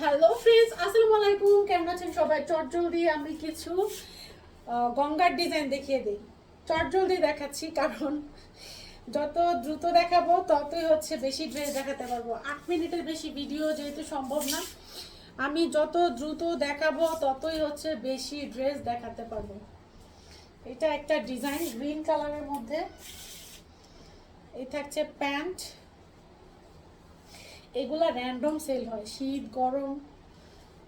Hello friends আসসালামু আলাইকুম। কেমন আছেন সবাই? চটজলদি আমি কিছু গঙ্গার ডিজাইন দেখিয়ে দিই। চটজলদি দেখাচ্ছি, কারণ যত দ্রুত দেখাবো, ততই হচ্ছে বেশি ড্রেস দেখাতে পারব। আট মিনিটের বেশি ভিডিও যেহেতু সম্ভব না, আমি যত দ্রুত দেখাবো, ততই হচ্ছে বেশি ড্রেস দেখাতে পারব। এটা একটা ডিজাইন গ্রিন কালারের মধ্যে। এই থাকছে প্যান্ট এগুলা র্যান্ডম সেল হয়। শীত, গরম,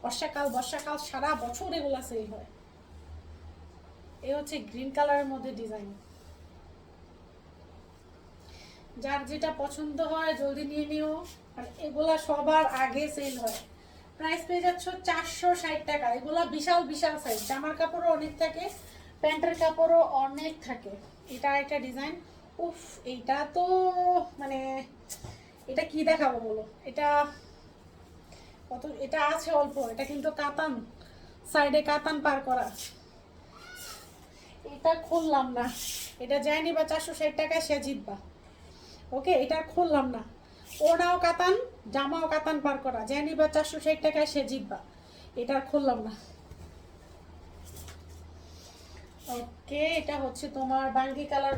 বর্ষাকাল বর্ষাকাল, সারা বছর এগুলা সেল হয়। এ হচ্ছে গ্রিন কালারের মধ্যে ডিজাইন যার যেটা পছন্দ হয় জলদি নিয়ে নিও। আর এগুলা সবার আগে সেল হয়। প্রাইস পেয়ে যাচ্ছ চারশো ষাট টাকা। এগুলা বিশাল বিশাল সাইজ জামার কাপড়ও অনেক থাকে, প্যান্টের কাপড়ও অনেক থাকে। এটা একটা ডিজাইন উফ, এইটা তো মানে এটা কি দেখাবো বলো? এটা কত, এটা আছে অল্প, এটা কিন্তু কাতান। সাইডে কাতান পার করা। এটা খুললাম না। এটা যায়নি বা চারশো ষাট টাকায় সে জিতবা। ওকে, এটা খুললাম না। ওনাও কাতান, জামাও কাতান পার করা। যায়নি বা চারশো ষাট টাকায় সে জিতবা। এটা খুললাম না। ওকে, এটা হচ্ছে তোমার বাঙ্গি কালার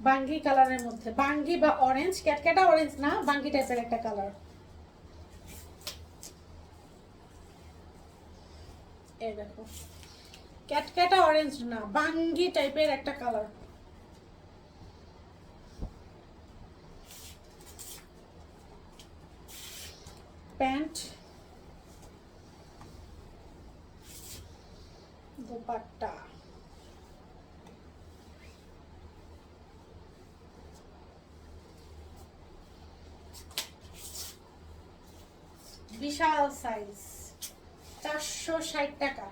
বাঙ্গি কালারের মধ্যে। বাঙ্গি বা অরেঞ্জ ক্যাটক্যাটা অরেঞ্জ না, বাঙ্গি টাইপের একটা কালার অরেঞ্জ না টাইপের একটা কালার প্যান্ট। দোপাট্টা। বিশাল সাইজ চারশো ষাট টাকা।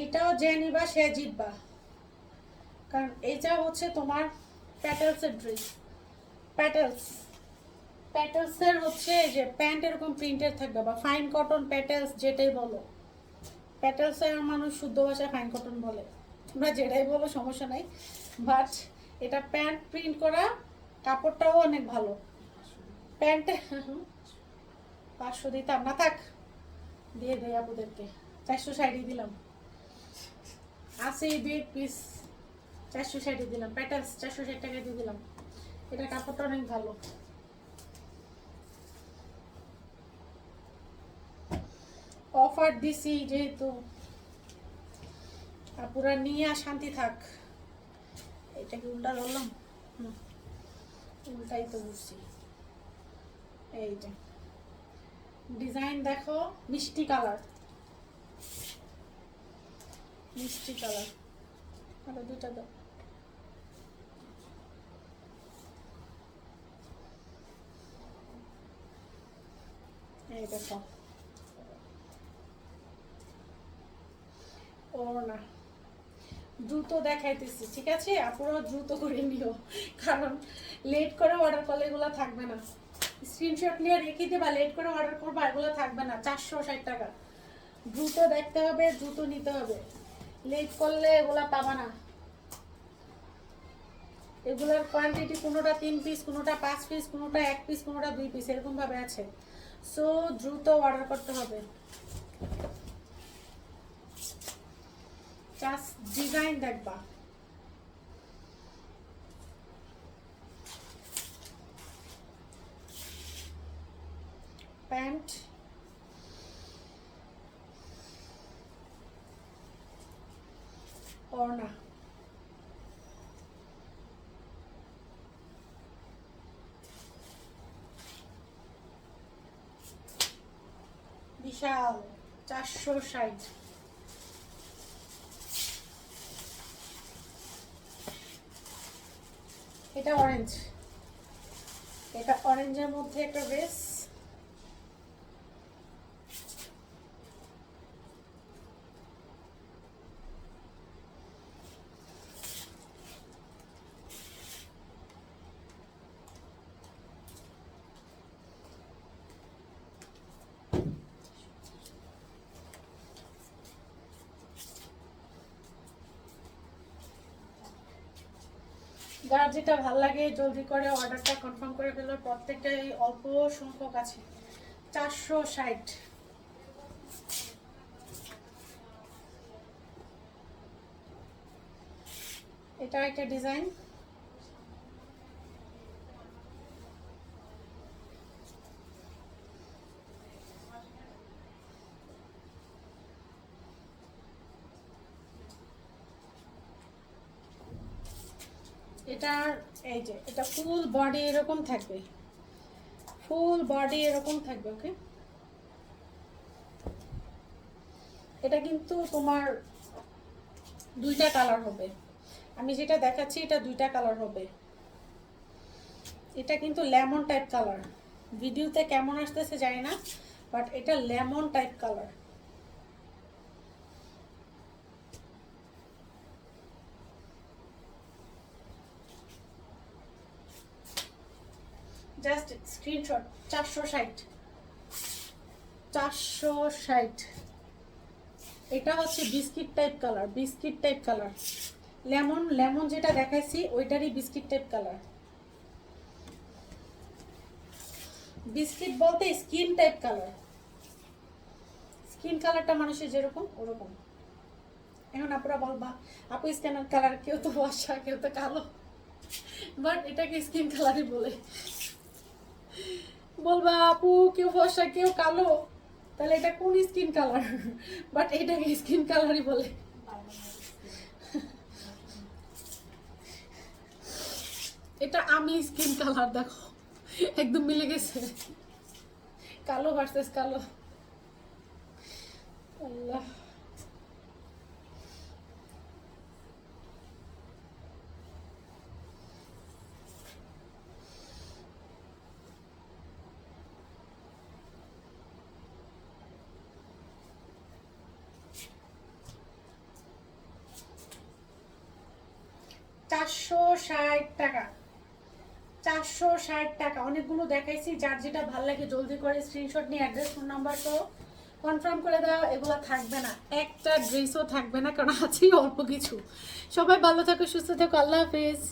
এইটাও যে নিবা, সে জিতবা। কারণ এইটা হচ্ছে তোমার প্যাটেলসের ড্রেস প্যাটেলস প্যাটেলসের হচ্ছে যে প্যান্ট এরকম প্রিন্টেড থাকবে বা ফাইন কটন প্যাটেলস যেটাই বলো। প্যাটেলসের মানুষ শুদ্ধ ভাষায় ফাইন কটন বলে। তোমরা যেটাই বলো, সমস্যা নাই। বাট এটা প্যান্ট প্রিন্ট করা, কাপড়টাও অনেক ভালো। প্যান্টে পাঁচশো দিতাম। না থাক, দিয়ে দেয় আপুদেরকে। চারশো ষাটই দিলাম। আছে দুই পিস চারশো ষাটই দিলাম। প্যাটার্স চারশো ষাট টাকা দিয়ে দিলাম। এটা কাপড়টা অনেক ভালো। অফার দিছি যেহেতু। আপুরা নিয়ে আর শান্তি থাক। এটা কি উল্টা ধরলাম? হুম, উল্টাই তো বুঝছি। এইটা ডিজাইন দেখো মিষ্টি কালার মিষ্টি কালার আরও দুটা দাও। এই দেখো। ও না দ্রুত দেখাইতেছি, ঠিক আছে? আপুরাও দ্রুত করে নিও, কারণ লেট করে অর্ডার করলে এগুলো থাকবে না। স্ক্রিনশট নিয়ে রেখে দেবা লেট করে অর্ডার করবা, এগুলো থাকবে না, চারশো ষাট টাকা। দ্রুত দেখতে হবে দ্রুত নিতে হবে। লেট করলে এগুলা পাবা না। এগুলোর কোয়ান্টিটি কোনোটা তিন পিস কোনোটা পাঁচ পিস কোনোটা এক পিস কোনোটা দুই পিস এরকমভাবে আছে। সো দ্রুত অর্ডার করতে হবে। জাস্ট ডিজাইন দেখবা প্যান্ট ওড়না বিশাল চারশো ষাট। এটা অরেঞ্জ এটা অরেঞ্জের মধ্যে একটা ড্রেস যার যেটা ভালো লাগে, জলদি করে অর্ডারটা কনফার্ম করে ফেলো প্রত্যেকটাই অল্প সংখ্যক আছে। চারশো ষাট। এটা একটা ডিজাইন এটার এই যে, এটা ফুল বডি এরকম থাকবে। ফুল বডি এরকম থাকবে ওকে এটা কিন্তু তোমার দুইটা কালার হবে। আমি যেটা দেখাচ্ছি, এটা দুইটা কালার হবে। এটা কিন্তু লেমন টাইপ কালার ভিডিওতে কেমন আসতেছে জানি না বাট এটা lemon type colour just screenshot চারশো ষাট। চারশো ষাট। এটা হচ্ছে biscuit type colour biscuit type colour lemon lemon যেটা দেখাইছি, ওইটারই বিস্কিট টাইপ কালার বিস্কিট বলতে স্কিন টাইপ কালার স্কিন কালারটা মানুষের যেরকম, ওরকম। এখন আপনারা বলবা, আপু স্ক্যানার কালার কেউ তো বর্ষা, কেউ তো কালো। বাট এটাকে স্কিন কালারই বলে। বলবা, আপু, কেউ ফর্সা, কেউ কালো? তাহলে এটা কোন স্কিন কালার বাট এটাকে স্কিন কালারই বলে। এটা আমি স্কিন কালার দেখো। একদম মিলে গেছে। কালো ভার্সেস কালো। আল্লাহ। চারশো ষাট টাকা। চারশো ষাট টাকা। অনেকগুলো দেখাইছি, যার যেটা ভালো লাগে জলদি করে স্ক্রিনশট নিয়ে অ্যাড্রেস ফোন নাম্বার তো কনফার্ম করে দাও, এগুলো থাকবে না। একটা ড্রেসও থাকবে না, কারণ আছেই অল্প কিছু। সবাই ভালো থাকো, সুস্থ থাকো, আল্লাহ হাফিজ।